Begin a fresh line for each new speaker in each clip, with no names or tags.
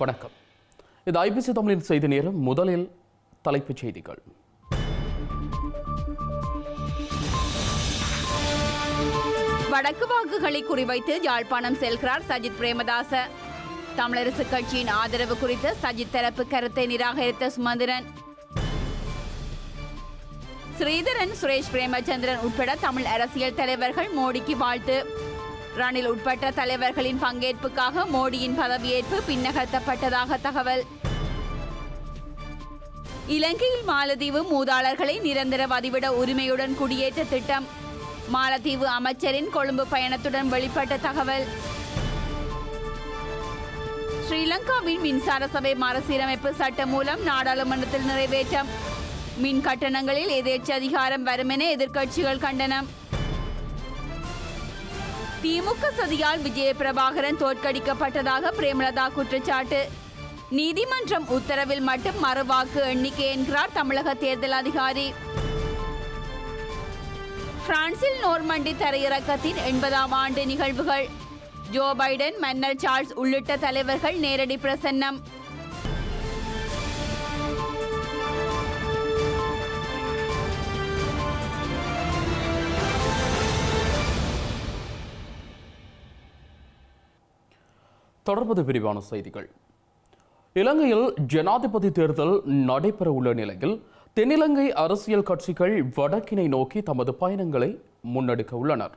வணக்கம். இது ஐபிசி தமிழின் செய்தி நேரம். முதலில் தலைப்புச் செய்திகள்.
வடக்கு வாக்குகளை குறிவைத்து யாழ்ப்பாணம் செல்கிறார் சஜித் பிரேமதாச. தமிழரசு கட்சியின் ஆதரவு குறித்து சஜித் தரப்பு கருத்தை நிராகரித்த சுமந்திரன். ஸ்ரீதரன் சுரேஷ் பிரேமச்சந்திரன் உட்பட தமிழ் அரசியல் தலைவர்கள் மோடிக்கு வாழ்த்து. ரணில் உட்பட்ட தலைவர்களின் பங்கேற்புக்காக மோடியின் பதவியேற்பு பின்னகர்த்தப்பட்டதாக தகவல். இலங்கையில் மாலத்தீவு மூதாளர்களை நிரந்தர வதிவிட உரிமையுடன் குடியேற்ற திட்டம். மாலத்தீவு அமைச்சரின் கொழும்பு பயணத்துடன் வெளிப்பட்ட தகவல். ஸ்ரீலங்காவின் மின்சார சபை மறுசீரமைப்பு சட்டம் மூலம் நாடாளுமன்றத்தில் நிறைவேற்றம். மின் கட்டணங்களில் எதேச்ச அதிகாரம் வரும் என எதிர்க்கட்சிகள் கண்டனம். திமுக சதியால் விஜய பிரபாகரன் தோற்கடிக்கப்பட்டதாக பிரேமலதா குற்றச்சாட்டு. நீதிமன்றம் உத்தரவில் மட்டும் மறுவாக்கு எண்ணிக்கை என்கிறார் தமிழக தேர்தல் அதிகாரி. பிரான்சில் நோர்மண்டி தரையிறக்கத்தின் எண்பதாம் ஆண்டு நிகழ்வுகள். ஜோ பைடன் மன்னர் சார்ல்ஸ் உள்ளிட்ட தலைவர்கள் நேரடி பிரசன்னம்.
தொடர்பது விரிவான செய்திகள். இலங்கையில் ஜனாதிபதி தேர்தல் நடைபெற உள்ள நிலையில் தென்னிலங்கை அரசியல் கட்சிகள் வடக்கினை நோக்கி தமது பயணங்களை முன்னெடுக்க உள்ளனர்.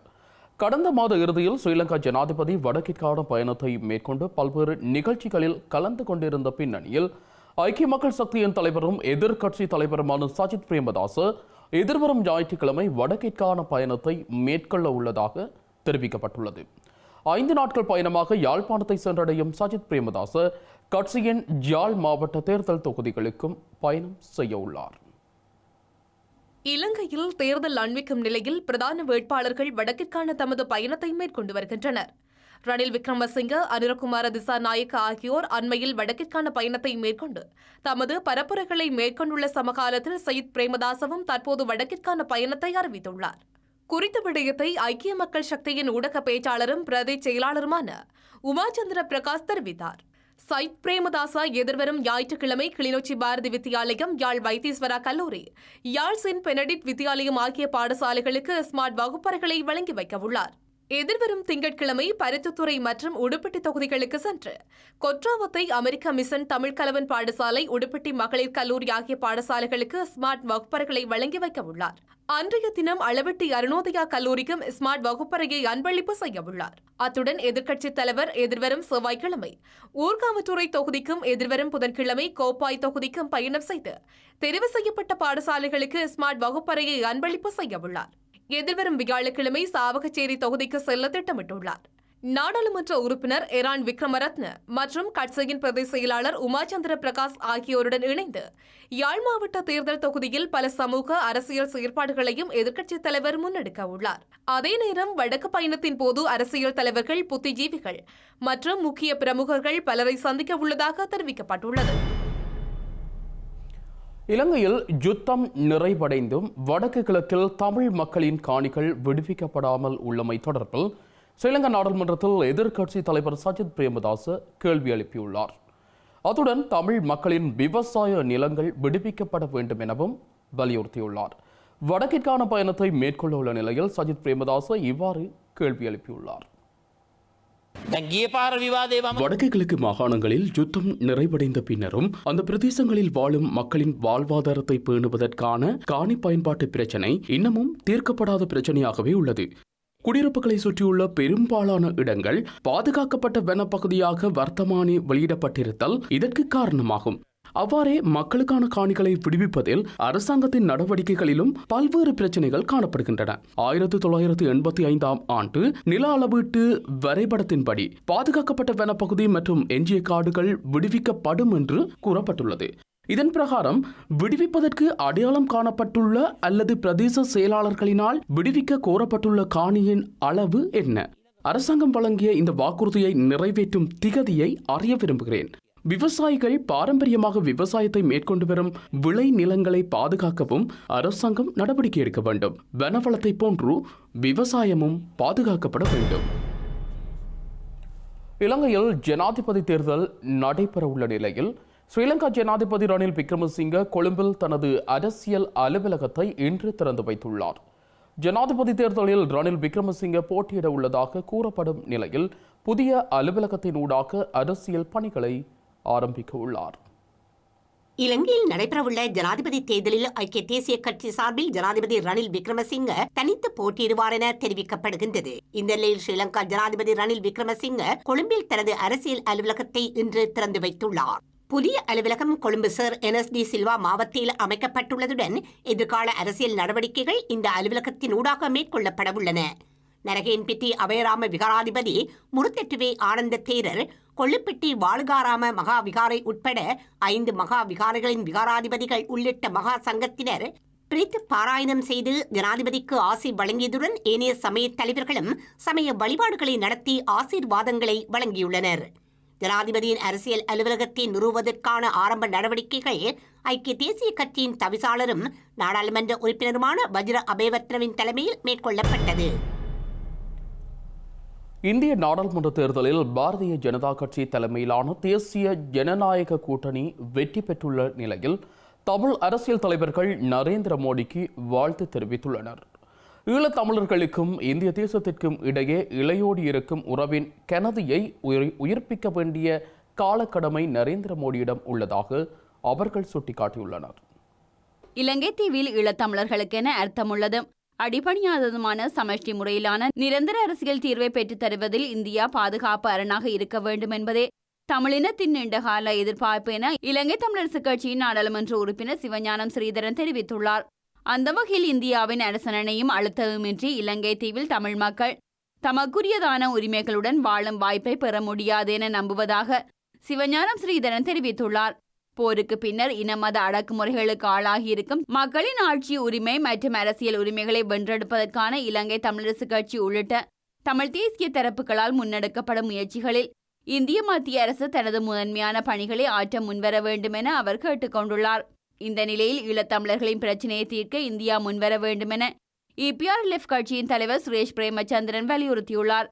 கடந்த மாத இறுதியில் ஸ்ரீலங்கா ஜனாதிபதி வடக்கிற்கான பயணத்தை மேற்கொண்டு பல்வேறு நிகழ்ச்சிகளில் கலந்து கொண்டிருந்த பின்னணியில் ஐக்கிய மக்கள் சக்தியின் தலைவரும் எதிர்க்கட்சி தலைவருமான சஜித் பிரேமதாச எதிர்வரும் ஞாயிற்றுக்கிழமை வடக்கிற்கான பயணத்தை மேற்கொள்ள உள்ளதாக தெரிவிக்கப்பட்டுள்ளது. ஐந்து நாட்கள் பயணமாக யாழ்ப்பாணத்தை சென்றடையும் சஜித் பிரேமதாச கட்சியின் யாழ் மாவட்ட தேர்தல் தொகுதிகளுக்கும் பயணம் செய்ய உள்ளார்.
இலங்கையில் தேர்தல் அண்மிக்கும் நிலையில் பிரதான வேட்பாளர்கள் வடக்கிற்கான தமது பயணத்தை மேற்கொண்டு வருகின்றனர். ரணில் விக்ரமசிங்க அனுரகுமார திசாநாயக்க ஆகியோர் அண்மையில் வடக்கிற்கான பயணத்தை மேற்கொண்டு தமது பரப்புரைகளை மேற்கொண்டுள்ள சமகாலத்தில் சயித் பிரேமதாசவும் தற்போது வடக்கிற்கான பயணத்தை அறிவித்துள்ளார். குறித்த விடயத்தை ஐக்கிய மக்கள் சக்தியின் ஊடக பேச்சாளரும் பிரதி செயலாளருமான உமாச்சந்திர பிரகாஷ் தெரிவித்தார். சைத் பிரேமதாசா எதிர்வரும் ஞாயிற்றுக்கிழமை கிளிநொச்சி பாரதி வித்தியாலயம் யாழ் வைத்தீஸ்வரா கல்லூரி யாழ் சென்ட் பெனடிட் வித்தியாலயம் ஆகிய பாடசாலைகளுக்கு ஸ்மார்ட் வகுப்பறைகளை வழங்கி வைக்க உள்ளார். எதிர்வரும் திங்கட்கிழமை பருத்தித்துறை மற்றும் உடுப்பட்டி தொகுதிகளுக்கு சென்று கொற்றாவத்தை அமெரிக்க மிஷன் தமிழ் கலவன் பாடசாலை உடுப்பட்டி மகளிர் கல்லூரி ஆகிய பாடசாலைகளுக்கு ஸ்மார்ட் வகுப்பறைகளை வழங்கி வைக்க உள்ளார். அன்றைய தினம் அளவெட்டி அருணோதயா கல்லூரிக்கும் ஸ்மார்ட் வகுப்பறையை அன்பளிப்பு செய்ய உள்ளார். அத்துடன் எதிர்க்கட்சித் தலைவர் எதிர்வரும் செவ்வாய்க்கிழமை ஊர்காவற்றுறை தொகுதிக்கும் எதிர்வரும் புதன்கிழமை கோப்பாய் தொகுதிக்கும் பயணம் செய்து தெரிவு செய்யப்பட்ட பாடசாலைகளுக்கு ஸ்மார்ட் வகுப்பறையை அன்பளிப்பு செய்ய உள்ளார். எதிர்வரும் வியாழக்கிழமை சாவகச்சேரி தொகுதிக்கு செல்ல திட்டமிட்டுள்ளார். நாடாளுமன்ற உறுப்பினர் எரான் விக்ரமரத்ன மற்றும் கட்சியின் பிரதேச செயலாளர் உமாச்சந்திர பிரகாஷ் ஆகியோருடன் இணைந்து யாழ் மாவட்ட தேர்தல் தொகுதியில் பல சமூக அரசியல் செயற்பாடுகளையும் எதிர்க்கட்சித் தலைவர் முன்னெடுக்க உள்ளார். அதே நேரம் வடக்கு பயணத்தின் போது அரசியல் தலைவர்கள் புத்திஜீவிகள் மற்றும் முக்கிய பிரமுகர்கள் பலரை சந்திக்க உள்ளதாக தெரிவிக்கப்பட்டுள்ளது.
இலங்கையில் யுத்தம் நிறைவடைந்தும் வடக்கு கிழக்கில் தமிழ் மக்களின் காணிகள் விடுவிக்கப்படாமல் உள்ளமை தொடர்பில் ஸ்ரீலங்கா நாடாளுமன்றத்தில் எதிர்க்கட்சி தலைவர் சஜித் பிரேமதாச கேள்வி எழுப்பியுள்ளார். அத்துடன் தமிழ் மக்களின் விவசாய நிலங்கள் விடுவிக்கப்பட வேண்டும் எனவும் வலியுறுத்தியுள்ளார். வடக்கிற்கான பயணத்தை மேற்கொள்ள உள்ள நிலையில் சஜித் பிரேமதாச இவ்வாறு கேள்வி எழுப்பியுள்ளார். வடக்கு கிழக்கு மாகாணங்களில் யுத்தம் நிறைவடைந்த பின்னரும் அந்த பிரதேசங்களில் வாழும் மக்களின் வாழ்வாதாரத்தை பேணுவதற்கான காணி பயன்பாட்டு பிரச்சினை இன்னமும் தீர்க்கப்படாத பிரச்சனையாகவே உள்ளது. குடியிருப்புகளை சுற்றியுள்ள பெரும்பாலான இடங்கள் பாதுகாக்கப்பட்ட வனப்பகுதியாக வர்த்தமானி வெளியிடப்பட்டிருத்தல் இதற்கு காரணமாகும். அவ்வாறே மக்களுக்கான காணிகளை விடுவிப்பதில் அரசாங்கத்தின் நடவடிக்கைகளிலும் பல்வேறு பிரச்சனைகள் காணப்படுகின்றன. ஆயிரத்தி தொள்ளாயிரத்தி எண்பத்தி ஐந்தாம் ஆண்டு நில அளவீட்டு வரைபடத்தின்படி பாதுகாக்கப்பட்ட வனப்பகுதி மற்றும் எஞ்சிய காடுகள் விடுவிக்கப்படும் என்று கூறப்பட்டுள்ளது. இதன் பிரகாரம் விடுவிப்பதற்கு அடையாளம் காணப்பட்டுள்ள அல்லது பிரதேச செயலாளர்களினால் விடுவிக்க கோரப்பட்டுள்ள காணியின் அளவு என்ன? அரசாங்கம் வழங்கிய இந்த வாக்குறுதியை நிறைவேற்றும் திகதியை அறிய விரும்புகிறேன். விவசாயிகள் பாரம்பரியமாக விவசாயத்தை மேற்கொண்டு வரும் விளை நிலங்களை பாதுகாக்கவும் அரசாங்கம் நடவடிக்கை எடுக்க வேண்டும். வனவளத்தை போன்று விவசாயமும் பாதுகாக்கப்பட வேண்டும். இலங்கையில் ஜனாதிபதி தேர்தல் நடைபெறவுள்ள நிலையில் ஸ்ரீலங்கா ஜனாதிபதி ரணில் விக்ரமசிங்க கொழும்பில் தனது அரசியல் அலுவலகத்தை இன்று திறந்து வைத்துள்ளார். ஜனாதிபதி தேர்தலில் ரணில் விக்ரமசிங்க போட்டியிட உள்ளதாக கூறப்படும் நிலையில் புதிய அலுவலகத்தின் ஊடாக அரசியல் பணிகளை ஆரம்பிக்க உள்ளார்.
இலங்கையில் நடைபெறவுள்ள ஜனாதிபதி தேர்தலில் ஐக்கிய தேசிய கட்சி சார்பில் ஜனாதிபதி ரணில் விக்ரமசிங்க தனித்து போட்டியிடுவார் என தெரிவிக்கப்படுகின்றது. இந்த நிலையில் ஸ்ரீலங்கா ஜனாதிபதி ரணில் விக்ரமசிங்க கொழும்பில் தனது அரசியல் அலுவலகத்தை இன்று திறந்து வைத்துள்ளார். புதிய அலுவலகம் கொழும்பு சர் என். சில்வா மாவட்டத்தில் அமைக்கப்பட்டுள்ளதுடன் எதிர்கால அரசியல் நடவடிக்கைகள் இந்த அலுவலகத்தின் ஊடாக மேற்கொள்ளப்பட உள்ளன நரகேன்பிட்டி அபயராம விகாராதிபதி முருத்தெட்டுவே ஆனந்த தேரர் கொள்ளுப்பட்டி வாழுகாராம மகா விகாரை உட்பட ஐந்து மகா விகாரைகளின் விகாராதிபதிகள் உள்ளிட்ட மகா சங்கத்தினர் பிரித்து பாராயணம் செய்து ஜனாதிபதிக்கு ஆசி வழங்கியதுடன் ஏனைய சமய தலைவர்களும் சமய வழிபாடுகளை நடத்தி ஆசீர்வாதங்களை வழங்கியுள்ளனர். ஜனாதிபதியின் அரசியல் அலுவலகத்தை நிறுவுவதற்கான ஆரம்ப நடவடிக்கைகள் ஐக்கிய தேசிய கட்சியின் தவிசாளரும் நாடாளுமன்ற உறுப்பினருமான வஜ்ர அபேவர்த்தனவின் தலைமையில் மேற்கொள்ளப்பட்டது.
இந்திய நாடாளுமன்ற தேர்தலில் பாரதிய ஜனதா கட்சி தலைமையிலான தேசிய ஜனநாயக கூட்டணி வெற்றி பெற்றுள்ள நிலையில் தமிழ் அரசியல் தலைவர்கள் நரேந்திர மோடிக்கு வாழ்த்து தெரிவித்துள்ளனர். ஈழத்தமிழர்களுக்கும் இந்திய தேசத்திற்கும் இடையே இளையோடி இருக்கும் உறவின் கனதியை உயிர்- உயிர்ப்பிக்க வேண்டிய காலக்கடமை நரேந்திர மோடியிடம் உள்ளதாக அவர்கள் சுட்டிக்காட்டியுள்ளனர்.
இலங்கை தீவில் ஈழத்தமிழர்களுக்கென அர்த்தமுள்ளது. அடிபணியாததுமான சமஷ்டி முறையிலான நிரந்தர அரசியல் தீர்வை பெற்றுத் தருவதில் இந்தியா பாதுகாப்பு அரணாக இருக்க வேண்டும் என்பதே தமிழினத்தின் நீண்டகால எதிர்பார்ப்பு என இலங்கை தமிழரசு கட்சியின் நாடாளுமன்ற உறுப்பினர் சிவஞானம் ஸ்ரீதரன் தெரிவித்துள்ளார். அந்த வகையில் இந்தியாவின் அரசனையும் அழுத்தவுமின்றி இலங்கை தீவில் தமிழ் மக்கள் தமக்குரியதான உரிமைகளுடன் வாழும் வாய்ப்பை பெற முடியாது என நம்புவதாக சிவஞானம் ஸ்ரீதரன் தெரிவித்துள்ளார். போருக்கு பின்னர் இனமத அடக்குமுறைகளுக்கு ஆளாகியிருக்கும் மக்களின் ஆட்சி உரிமை மற்றும் அரசியல் உரிமைகளை வென்றெடுப்பதற்கான இலங்கை தமிழரசு கட்சி உள்ளிட்ட தமிழ் தேசிய தரப்புகளால் முன்னெடுக்கப்படும் முயற்சிகளில் இந்திய மத்திய அரசு தனது முதன்மையான பணிகளை ஆற்ற முன்வர வேண்டும் என அவர் கேட்டுக்கொண்டுள்ளார். இந்த நிலையில் ஈழத்தமிழர்களின் பிரச்சினையை தீர்க்க இந்தியா முன்வர வேண்டுமென இபிஆர்எல்எஃப் கட்சியின் தலைவர் சுரேஷ் பிரேமச்சந்திரன் வலியுறுத்தியுள்ளார்.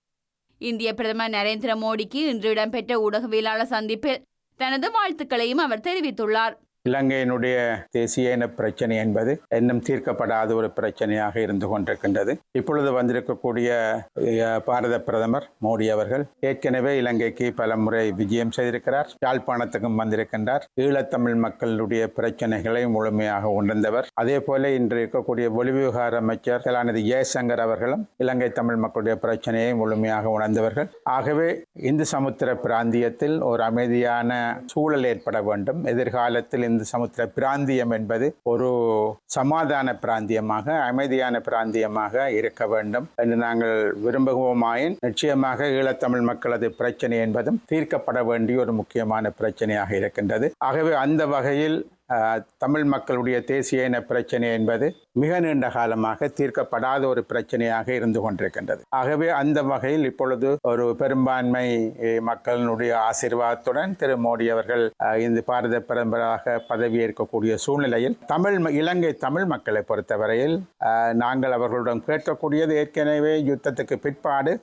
இந்திய பிரதமர் நரேந்திர மோடிக்கு இன்று இடம்பெற்ற ஊடகவியலாளர் சந்திப்பில் தனது வாழ்த்துக்களையும் அவர் தெரிவித்துள்ளார்.
இலங்கையினுடைய தேசிய இன பிரச்சனை என்பது இன்னும் தீர்க்கப்படாத ஒரு பிரச்சனையாக இருந்து கொண்டிருக்கின்றது. இப்பொழுது வந்திருக்கக்கூடிய பாரத பிரதமர் மோடி அவர்கள் ஏற்கனவே இலங்கைக்கு பல முறை விஜயம் செய்திருக்கிறார். யாழ்ப்பாணத்துக்கும் வந்திருக்கின்றார். ஈழத்தமிழ் மக்களுடைய பிரச்சனைகளை முழுமையாக உணர்ந்தவர். அதே போல இன்று இருக்கக்கூடிய வெளிவிவகார அமைச்சர் கலாநிதி ஜெயசங்கர் அவர்களும் இலங்கை தமிழ் மக்களுடைய பிரச்சனையை முழுமையாக உணர்ந்தவர்கள். ஆகவே இந்து சமுத்திர பிராந்தியத்தில் ஒரு அமைதியான சூழல் ஏற்பட வேண்டும். எதிர்காலத்தில் இந்து சமுத்திர பிராந்தியம் என்பது ஒரு சமாதான பிராந்தியமாக அமைதியான பிராந்தியமாக இருக்க வேண்டும் என்று நாங்கள் விரும்புவோமாயின் நிச்சயமாக ஈழத்தமிழ் மக்களது பிரச்சனை என்பதும் தீர்க்கப்பட வேண்டிய ஒரு முக்கியமான பிரச்சனையாக இருக்கின்றது. ஆகவே அந்த வகையில் தமிழ் மக்களுடைய தேசிய இன பிரச்சனை என்பது மிக நீண்ட காலமாக தீர்க்கப்படாத ஒரு பிரச்சனையாக இருந்து கொண்டிருக்கின்றது. ஆகவே அந்த வகையில் இப்பொழுது ஒரு பெரும்பான்மை மக்களினுடைய ஆசீர்வாதத்துடன் திரு மோடி அவர்கள் இந்த பாரத பிரதமராக பதவியேற்கக்கூடிய சூழ்நிலையில் தமிழ் ம- இலங்கை தமிழ் மக்களை பொறுத்தவரையில் நாங்கள் அவர்களிடம் கேட்கக்கூடியது ஏற்கனவே யுத்தத்துக்கு பிற்பாடு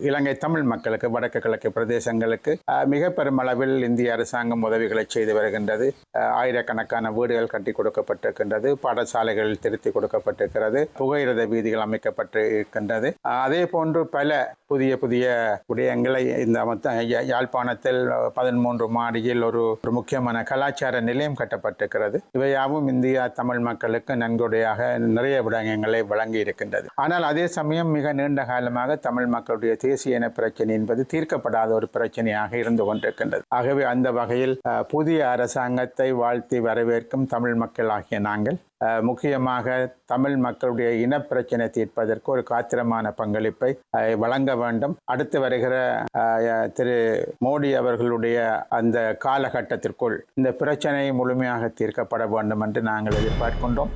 இலங்கை தமிழ் மக்களுக்கு வடக்கு கிழக்கு பிரதேசங்களுக்கு மிக பெருமளவில் இந்திய அரசாங்கம் உதவிகளை செய்து வருகின்றது. ஆயிரத்தி ஆயிரக்கணக்கான வீடுகள் கட்டி கொடுக்கப்பட்டிருக்கின்றது பாடசாலைகள் திருத்தி கொடுக்கப்பட்டிருக்கிறது புகையிரத வீதிகள் அமைக்கப்பட்டு இருக்கின்றது அதே போன்று பல புதிய புதிய விடயங்களை இந்த யா- யாழ்ப்பாணத்தில் பதிமூன்று மாடியில் ஒரு ஒரு முக்கியமான கலாச்சார நிலையம் கட்டப்பட்டிருக்கிறது. இவையாவும் இந்தியா தமிழ் மக்களுக்கு நன்கொடையாக நிறைய விடயங்களை வழங்கி இருக்கின்றது. ஆனால் அதே சமயம் மிக நீண்ட காலமாக தமிழ் மக்களுடைய தேசிய இன பிரச்சனை என்பது தீர்க்கப்படாத ஒரு பிரச்சனையாக இருந்து கொண்டிருக்கின்றது. ஆகவே அந்த வகையில் புதிய அரசாங்கத்தை வாழ்த்தி வரவேற்கும் தமிழ் மக்கள் ஆகிய நாங்கள் முக்கியமாக தமிழ் மக்களுடைய இனப்பிரச்சனை தீர்ப்பதற்கு ஒரு காத்திரமான பங்களிப்பை வழங்க வேண்டும். அடுத்து வருகிற அஹ், திரு மோடி அவர்களுடைய அந்த காலகட்டத்திற்குள் இந்த பிரச்சனை முழுமையாக தீர்க்கப்பட வேண்டும் என்று நாங்கள் எதிர்பார்க்கின்றோம்.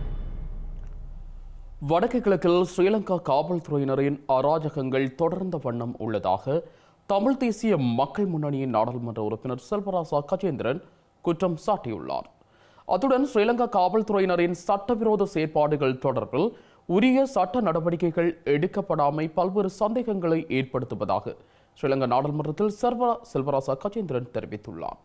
வடக்கு கிழக்கில் ஸ்ரீலங்கா காவல்துறையினரின் அராஜகங்கள் தொடர்ந்த வண்ணம் உள்ளதாக தமிழ் தேசிய மக்கள் முன்னணியின் நாடாளுமன்ற உறுப்பினர் செல்வராசா கஜேந்திரன் குற்றம் சாட்டியுள்ளார். அத்துடன் ஸ்ரீலங்கா காவல்துறையினரின் சட்டவிரோத செயற்பாடுகள் தொடர்பில் உரிய சட்ட நடவடிக்கைகள் எடுக்கப்படாமை பல்வேறு சந்தேகங்களை ஏற்படுத்துவதாக ஸ்ரீலங்கா நாடாளுமன்றத்தில் சர்வ செல்வராசா கஜேந்திரன் தெரிவித்துள்ளார்.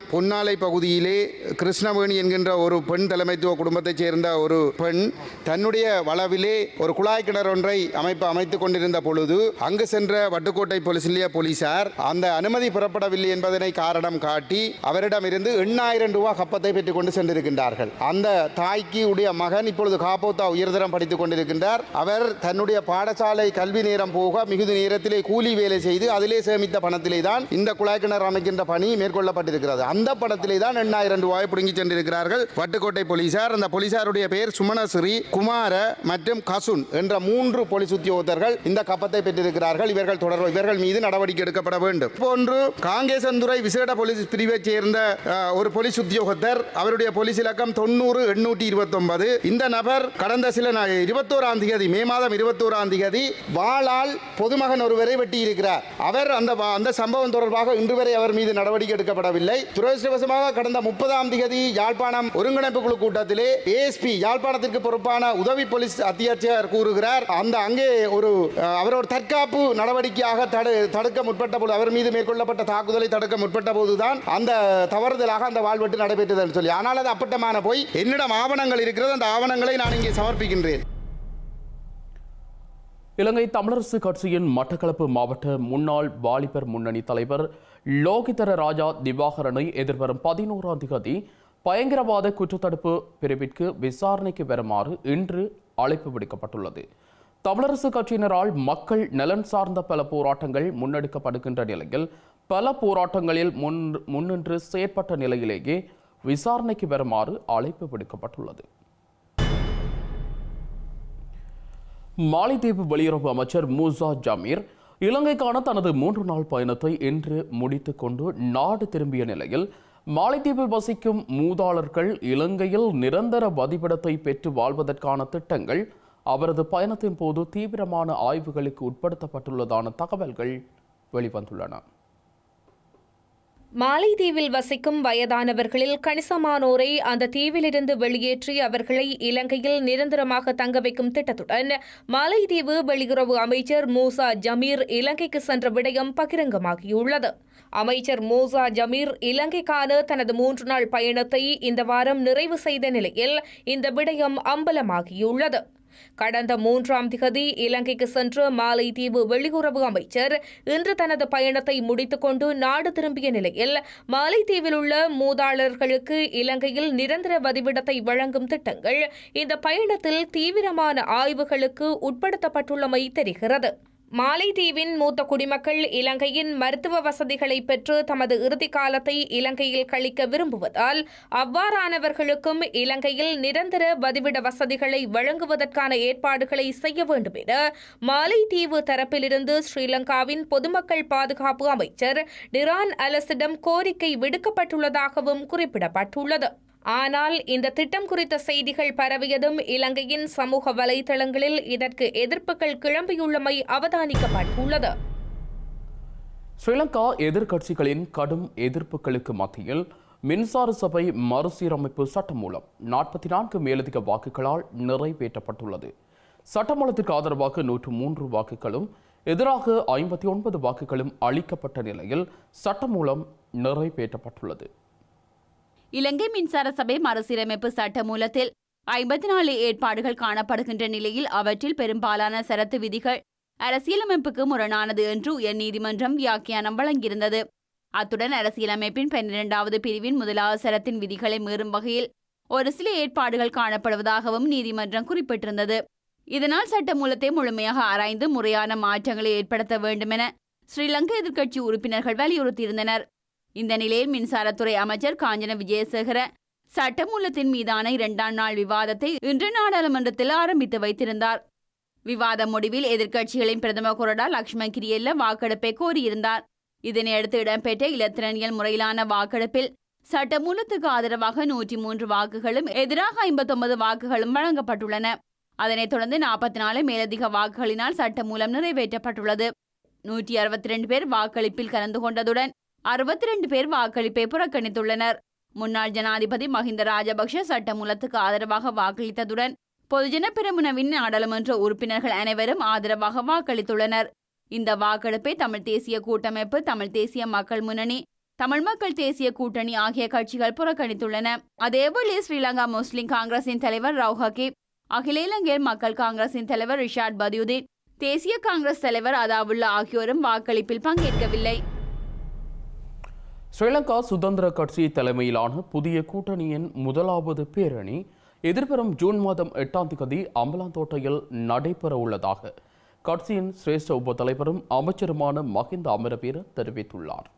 பொன்னாலை பகுதியிலே கிருஷ்ணவேணி என்கின்ற ஒரு பெண் தலைமைத்துவ குடும்பத்தைச் சேர்ந்த ஒரு பெண் தன்னுடைய வளவிலே ஒரு குழாய் கிணறு ஒன்றை அமைப்பு அமைத்துக் கொண்டிருந்த பொழுது அங்கு சென்ற வட்டுக்கோட்டை போலீஸ் போலீசார் அந்த அனுமதி பெறப்படவில்லை என்பதனை காரணம் காட்டி அவரிடமிருந்து எண்ணாயிரம் ரூபாய் கப்பத்தை பெற்றுக் கொண்டு சென்றிருக்கின்றார்கள். அந்த தாய்க்கு உடைய மகன் இப்பொழுது காப்போத்தா உயர்தரம் படித்துக் கொண்டிருக்கின்றார். அவர் தன்னுடைய பாடசாலை கல்வி நேரம் போக மிகுதி நேரத்திலே கூலி வேலை செய்து அதிலே சேமித்த பணத்திலே தான் இந்த குழாய் கிணறு அமைக்கின்ற பணி மேற்கொள்ளப்பட்டிருக்கிறது. அந்த படத்திலே தான் எண்ணாயிரம் ரூபாய் பிடுங்கி சென்றிருக்கிறார்கள். வட்டுக்கோட்டை போலீசார். அந்த போலீசாருடைய பெயர் சுமணஸ்ரீ குமார மற்றும் கசுன் என்ற மூன்று போலீஸ் உத்தியோகத்தர்கள் இந்த கப்பத்தை பெற்றிருக்கிறார்கள். இவர்கள் தொடர்பு இவர்கள் மீது நடவடிக்கை எடுக்கப்பட வேண்டும். போன்று காங்கேசந்துறை விசேட போலீஸ் பிரிவை சேர்ந்த ஒரு போலீஸ் உத்தியோகத்தர். அவருடைய போலீஸ் இலக்கம் தொண்ணூறு எண்ணூற்றி இருபத்தொன்பது. இந்த நபர் கடந்த சில இருபத்தோராம் தேதி மே மாதம் இருபத்தோராம் தேதி வாளால் பொதுமகன் ஒருவரை வெட்டியிருக்கிறார். அவர் அந்த வா- அந்த சம்பவம் தொடர்பாக இன்று வரை அவர் மீது நடவடிக்கை எடுக்கப்படவில்லை. துரதிருஷ்டவசமாக கடந்த முப்பதாம் தேதி யாழ்ப்பாணம் ஒருங்கிணைப்பு குழு கூட்டத்திலே ஏஎஸ்பி யாழ்ப்பாணத்திற்கு பொறுப்பான உதவி போலீஸ் அத்தியட்சர் கூறுகிறார். அந்த அங்கே ஒரு அவரோட தற்காப்பு நடவடிக்கையாக தடு தடுக்க முற்பட்ட போது அவர் மீது மேற்கொள்ளப்பட்ட தாக்குதலை தடுக்க முற்பட்ட போதுதான் அந்த தவறுதலாக அந்த வாழ்வெட்டு நடைபெற்றது என்று சொல்லி. ஆனால் அது அப்பட்டமான போய் என்னிடம் ஆவணங்கள் இருக்கிறது. அந்த ஆவணங்களை நான் இங்கே சமர்ப்பிக்கின்றேன்.
இலங்கை தமிழரசு கட்சியின் மட்டக்களப்பு மாவட்ட முன்னாள் வாலிபர் முன்னணி தலைவர் லோகிதர ராஜா திவாகரனை எதிர்வரும் பதினோராம் தேதி பயங்கரவாத குற்றத்தடுப்பு பிரிவிற்கு விசாரணைக்கு வருமாறு இன்று அழைப்பு விடுக்கப்பட்டுள்ளது. தமிழரசு கட்சியினரால் மக்கள் நலன் சார்ந்த பல போராட்டங்கள் முன்னெடுக்கப்படுகின்ற நிலையில் பல போராட்டங்களில் முன் முன்னின்று செயற்பட்ட நிலையிலேயே விசாரணைக்கு வருமாறு அழைப்பு விடுக்கப்பட்டுள்ளது. மாலைதீவு வெளியுறவு அமைச்சர் மூசா ஜமீர் இலங்கைக்கான தனது மூன்று நாள் பயணத்தை இன்று முடித்து கொண்டு நாடு திரும்பிய நிலையில் மாலைத்தீவில் வசிக்கும் மூதாளர்கள் இலங்கையில் நிரந்தர வதிவிடத்தை பெற்று வாழ்வதற்கான திட்டங்கள் அவரது பயணத்தின் போது தீவிரமான ஆய்வுகளுக்கு உட்படுத்தப்பட்டுள்ளதான தகவல்கள் வெளிவந்துள்ளன.
மாலைதீவில் வசிக்கும் வயதானவர்களில் கணிசமானோரை அந்த தீவிலிருந்து வெளியேற்றி அவர்களை இலங்கையில் நிரந்தரமாக தங்க வைக்கும் திட்டத்துடன் மாலைதீவு வெளியுறவு அமைச்சர் மூசா ஜமீர் இலங்கைக்கு சென்ற விடயம் பகிரங்கமாகியுள்ளது. அமைச்சர் மூசா ஜமீர் இலங்கைக்கான தனது மூன்று நாள் பயணத்தை இந்த வாரம் நிறைவு செய்த நிலையில் இந்த விடயம் அம்பலமாகியுள்ளது. கடந்த மூன்றாம் திகதி இலங்கைக்கு சென்ற மாலைதீவு வெளியுறவு அமைச்சர் இன்று தனது பயணத்தை முடித்துக்கொண்டு நாடு திரும்பிய நிலையில் மாலைத்தீவில் உள்ள மூதாளர்களுக்கு இலங்கையில் நிரந்தர வதிவிடத்தை வழங்கும் திட்டங்கள் இந்த பயணத்தில் தீவிரமான ஆய்வுகளுக்கு உட்படுத்தப்பட்டுள்ளமை தெரிகிறது. மாலைதீவின் மூத்த குடிமக்கள் இலங்கையின் மருத்துவ வசதிகளை பெற்று தமது இறுதி காலத்தை இலங்கையில் கழிக்க விரும்புவதால் அவ்வாறானவர்களுக்கும் இலங்கையில் நிரந்தர வதிவிட வசதிகளை வழங்குவதற்கான ஏற்பாடுகளை செய்ய வேண்டும் என மாலைதீவு தரப்பிலிருந்து ஸ்ரீலங்காவின் பொதுமக்கள் பாதுகாப்பு அமைச்சர் டிரான் அலசிடம் கோரிக்கை விடுக்கப்பட்டுள்ளதாகவும் குறிப்பிடப்பட்டுள்ளது. ஆனால் இந்த திட்டம் குறித்த செய்திகள் பரவியதும் இலங்கையின் சமூக வலைதளங்களில் இதற்கு எதிர்ப்புகள் கிளம்பியுள்ளமை அவதானிக்கப்பட்டுள்ளது.
ஸ்ரீலங்கா எதிர்க்கட்சிகளின் கடும் எதிர்ப்புகளுக்கு மத்தியில் மின்சார சபை மறுசீரமைப்பு சட்டம் மூலம் நாற்பத்தி நான்கு மேலதிக வாக்குகளால் நிறைவேற்றப்பட்டுள்ளது. சட்டமூலத்திற்கு ஆதரவாக நூற்று மூன்று வாக்குகளும் எதிராக ஐம்பத்தி ஒன்பது வாக்குகளும் அளிக்கப்பட்ட நிலையில் சட்டமூலம் நிறைவேற்றப்பட்டுள்ளது.
இலங்கை மின்சார சபை மறுசீரமைப்பு சட்ட மூலத்தில் ஐம்பத்தி நாலு ஏற்பாடுகள் காணப்படுகின்ற நிலையில் அவற்றில் பெரும்பாலான சரத்து விதிகள் அரசியலமைப்புக்கு முரணானது என்று உயர்நீதிமன்றம் வியாக்கியானம் வழங்கியிருந்தது. அத்துடன் அரசியலமைப்பின் பன்னிரெண்டாவது பிரிவின் முதலாவது சரத்தின் விதிகளை மீறும் வகையில் ஒரு சில ஏற்பாடுகள் காணப்படுவதாகவும் நீதிமன்றம் குறிப்பிட்டிருந்தது. இதனால் சட்டமூலத்தை முழுமையாக ஆராய்ந்து முறையான மாற்றங்களை ஏற்படுத்த வேண்டுமென ஸ்ரீலங்கா எதிர்க்கட்சி உறுப்பினர்கள் வலியுறுத்தியிருந்தனர். இந்த நிலையில் மின்சாரத்துறை அமைச்சர் காஞ்சன விஜயசேகர சட்டமூலத்தின் மீதான இரண்டாம் நாள் விவாதத்தை இன்று நாடாளுமன்றத்தில் ஆரம்பித்து வைத்திருந்தார். விவாத முடிவில் எதிர்க்கட்சிகளின் பிரதம கொறடா லக்ஷ்மண் கிரியல்ல வாக்கெடுப்பை கோரியிருந்தார். இதனையடுத்து இடம்பெற்ற இலத்திரனியல் முறையிலான வாக்கெடுப்பில் சட்டமூலத்துக்கு ஆதரவாக நூற்றி மூன்று வாக்குகளும் எதிராக ஐம்பத்தொன்பது வாக்குகளும் வழங்கப்பட்டுள்ளன. அதனைத் தொடர்ந்து நாற்பத்தி நாலு மேலதிக வாக்குகளினால் சட்டமூலம் நிறைவேற்றப்பட்டுள்ளது. நூற்றி அறுபத்தி ரெண்டு பேர் வாக்களிப்பில் கலந்து கொண்டதுடன் அறுபத்தி ரெண்டு பேர் வாக்களிப்பை புறக்கணித்துள்ளனர். முன்னாள் ஜனாதிபதி மஹிந்த ராஜபக்ஷ சட்டமூலத்துக்கு ஆதரவாக வாக்களித்ததுடன் பொதுஜன பெருமுனவின் நாடாளுமன்ற உறுப்பினர்கள் அனைவரும் ஆதரவாக வாக்களித்துள்ளனர். இந்த வாக்கெடுப்பை தமிழ் தேசிய கூட்டமைப்பு தமிழ் தேசிய மக்கள் முன்னணி தமிழ் மக்கள் தேசிய கூட்டணி ஆகிய கட்சிகள் புறக்கணித்துள்ளன. அதேபோல ஸ்ரீலங்கா முஸ்லிம் காங்கிரசின் தலைவர் ரவு அகில இலங்கை மக்கள் காங்கிரசின் தலைவர் ரிஷாட் பதியுதீன் தேசிய காங்கிரஸ் தலைவர் அதாவுல்லா ஆகியோரும் வாக்களிப்பில் பங்கேற்கவில்லை.
ஸ்ரீலங்கா சுதந்திர கட்சி தலைமையிலான புதிய கூட்டணியின் முதலாவது பேரணி எதிர்வரும் ஜூன் மாதம் எட்டாம் தேதி அம்பலாந்தோட்டையில் நடைபெற உள்ளதாக கட்சியின் சிரேஷ்ட உப தலைவரும் அமைச்சருமான மஹிந்த அமரவீர தெரிவித்துள்ளார்.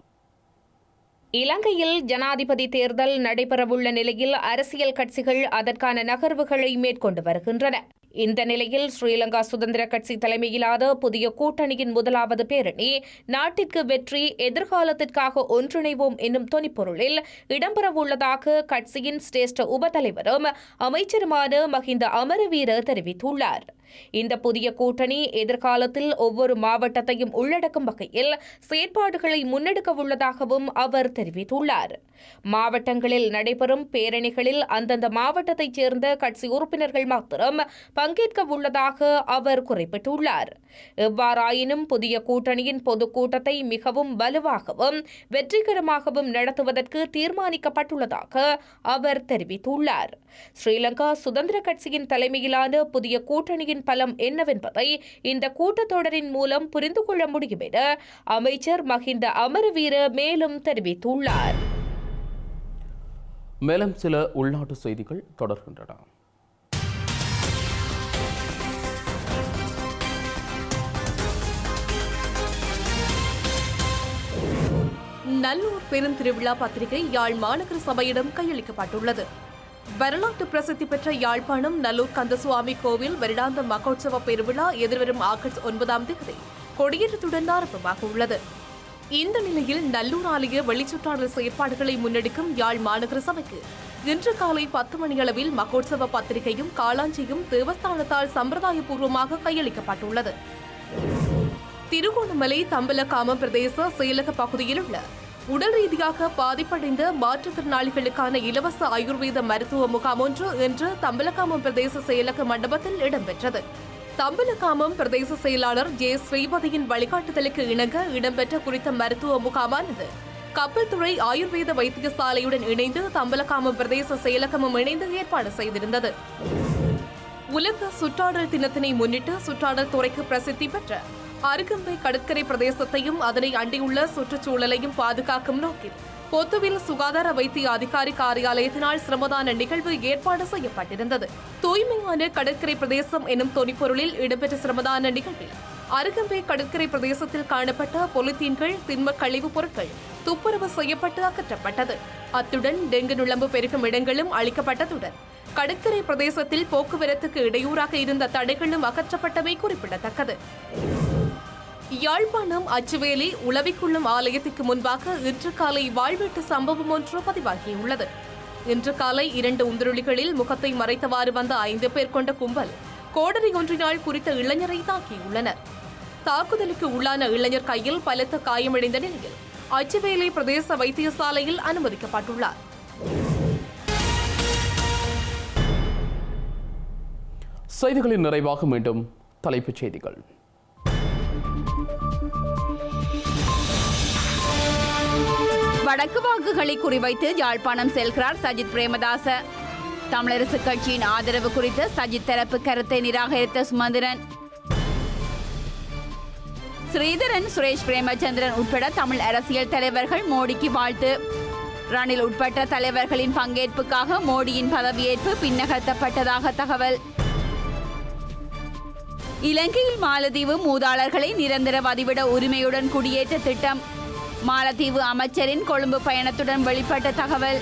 இலங்கையில் ஜனாதிபதி தேர்தல் நடைபெறவுள்ள நிலையில் அரசியல் கட்சிகள் அதற்கான நகர்வுகளை மேற்கொண்டு வருகின்றன. இந்த நிலையில் ஸ்ரீலங்கா சுதந்திர கட்சி தலைமையிலான புதிய கூட்டணியின் முதலாவது பேரணி நாட்டிற்கு வெற்றி எதிர்காலத்திற்காக ஒன்றிணைவோம் என்னும் தொனிப்பொருளில் இடம்பெறவுள்ளதாக கட்சியின் சிரேஷ்ட உபதலைவரும் அமைச்சருமான மஹிந்த அமரவீர தெரிவித்துள்ளார். இந்த புதிய கூட்டணி எதிர்காலத்தில் ஒவ்வொரு மாவட்டத்தையும் உள்ளடக்கும் வகையில் செயற்பாடுகளை முன்னெடுக்க உள்ளதாகவும் அவர் தெரிவித்துள்ளார். மாவட்டங்களில் நடைபெறும் பேரணிகளில் அந்தந்த மாவட்டத்தைச் சேர்ந்த கட்சி உறுப்பினர்கள் மாத்திரம் பங்கேற்க உள்ளதாக அவர் குறிப்பிட்டுள்ளார். எவ்வாறாயினும் புதிய கூட்டணியின் பொதுக்கூட்டத்தை மிகவும் வலுவாகவும் வெற்றிகரமாகவும் நடத்துவதற்கு தீர்மானிக்கப்பட்டுள்ளதாக அவர் தெரிவித்துள்ளார். ஸ்ரீலங்கா சுதந்திர கட்சியின் தலைமையிலான புதிய கூட்டணியின் பலம் என்னவென்பதை இந்த கூட்டத்தொடரின் மூலம் புரிந்து கொள்ள முடியும் என அமைச்சர் மஹிந்த அமரவீர மேலும் தெரிவித்துள்ளார்.
மேலும் சில உள்நாட்டு செய்திகள் தொடர்கின்றன.
நல்லூர் பெருந்திருவிழா பத்திரிகை யாழ் மாநகர சபையிடம் கையளிக்கப்பட்டுள்ளது. வரலாற்று பிரசித்தி பெற்ற யாழ்ப்பாணம் நல்லூர் கந்தசுவாமி கோவில் வருடாந்த மகோற்சவ பெருவிழா எதிர்வரும் ஆகஸ்ட் ஒன்பதாம் தேதி கொடியேற்றத்துடன் ஆரம்பமாக உள்ளது. இந்த நிலையில் நல்லூர் ஆலய வெளிச்சுற்றாடல் செயற்பாடுகளை முன்னெடுக்கும் யாழ் மாநகர சபைக்கு இன்று காலை பத்து மணியளவில் மகோற்சவ பத்திரிகையும் காளாஞ்சியும் தேவஸ்தானத்தால் சம்பிரதாயபூர்வமாக கையளிக்கப்பட்டுள்ளது. திருகோணமலை தம்பலகாம பிரதேச செயலக பகுதியில் உள்ள உடல் ரீதியாக பாதிப்படைந்த மாற்றுத்திறனாளிகளுக்கான இலவச ஆயுர்வேத மருத்துவ முகாம் ஒன்று இன்று தம்பலகாமம் பிரதேச செயலக மண்டபத்தில் இடம்பெற்றது. தம்பலகாமம் பிரதேச செயலாளர் ஜே ஸ்ரீபதியின் வழிகாட்டுதலுக்கு இணங்க இடம்பெற்ற குறித்த மருத்துவ முகாமானது. கப்பல் துறை ஆயுர்வேத வைத்தியசாலையுடன் இணைந்து தம்பலகாமம் பிரதேச செயலகமும் இணைந்து ஏற்பாடு செய்திருந்தது. உலக சுற்றாடல் தினத்தினை முன்னிட்டு சுற்றாடல் துறைக்கு பிரசித்தி பெற்ற அருகம்பை கடற்கரை பிரதேசத்தையும் அதனை அண்டியுள்ள சுற்றுச்சூழலையும் பாதுகாக்கும் நோக்கில் பொத்துவில் சுகாதார வைத்திய அதிகாரி காரியாலயத்தினால் சிரமதான நிகழ்வு ஏற்பாடு செய்யப்பட்டிருந்தது. தூய்மையான கடற்கரை பிரதேசம் எனும் தொனிப்பொருளில் இடம்பெற்ற சிரமதான நிகழ்வில் அருகம்பை கடற்கரை பிரதேசத்தில் காணப்பட்ட பொலித்தீன்கள் திண்ம கழிவுப் பொருட்கள் துப்புரவு செய்யப்பட்டு அகற்றப்பட்டது. அத்துடன் டெங்கு நுழம்பு பெருகும் இடங்களும் அளிக்கப்பட்டதுடன் கடற்கரை பிரதேசத்தில் போக்குவரத்துக்கு இடையூறாக இருந்த தடைகளும் அகற்றப்பட்டமை குறிப்பிடத்தக்கது. யாழ்ப்பாணம் அச்சுவேலி உளவிக்குள்ளும் ஆலயத்திற்கு முன்பாக இன்று காலை வாழ்வீட்டு சம்பவம் ஒன்று பதிவாகியுள்ளது. இன்று காலை இரண்டு உந்துருளிகளில் முகத்தை மறைத்தவாறு வந்த ஐந்து பேர் கொண்ட கும்பல் கோடரி ஒன்றினால் குறித்த இளைஞரை தாக்கியுள்ளனர். தாக்குதலுக்கு உள்ளான இளைஞர் கையில் பலத்த காயமடைந்த நிலையில் அச்சுவேலி பிரதேச வைத்தியசாலையில் அனுமதிக்கப்பட்டுள்ளார்.
செய்திகளின் நிறைவாக மீண்டும் தலைப்புச் செய்திகள்.
வடக்கு வாக்குகளை குறிவைத்து யாழ்ப்பாணம் செல்கிறார் சஜித் பிரேமதாச. தமிழரசு கட்சியின் ஆதரவு குறித்து சஜித் தரப்பு கருத்தை நிராகரித்த சுமந்திரன். ஸ்ரீதரன் சுரேஷ் பிரேமச்சந்திரன் உட்பட தமிழ் அரசியல் தலைவர்கள் மோடிக்கு வாழ்த்து. ரணில் உட்பட்ட தலைவர்களின் பங்கேற்புக்காக மோடியின் பதவியேற்பு பின்னகர்த்தப்பட்டதாக தகவல். இலங்கையில் மாலத்தீவு மூதாளர்களை நிரந்தர வதிவிட உரிமையுடன் குடியேற்ற திட்டம். மாலத்தீவு அமைச்சரின் கொழும்பு பயணத்துடன் வெளிப்பட்ட தகவல்.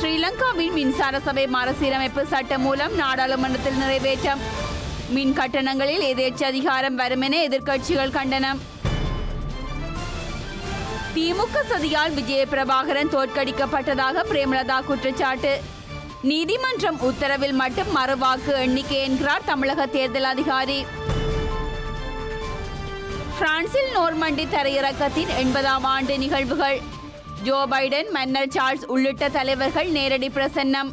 ஸ்ரீலங்காவின் மின்சார சபை மறுசீரமைப்பு சட்டம் மூலம் நாடாளுமன்றத்தில் நிறைவேற்றம். மின் கட்டணங்களில் எதேச்ச அதிகாரம் வரும் என எதிர்க்கட்சிகள் கண்டனம். திமுக சதியால் விஜய பிரபாகரன் தோற்கடிக்கப்பட்டதாக பிரேமலதா குற்றச்சாட்டு. நீதிமன்றம் உத்தரவில் மட்டும் மறுவாக்கு எண்ணிக்கை என்கிறார் தமிழக தேர்தல் அதிகாரி. பிரான்சில் நோர்மண்டி தரையிறக்கத்தின் எண்பதாம் ஆண்டு நிகழ்வுகள். ஜோ பைடன் மன்னர் சார்ல்ஸ் உள்ளிட்ட தலைவர்கள் நேரடி பிரசன்னம்.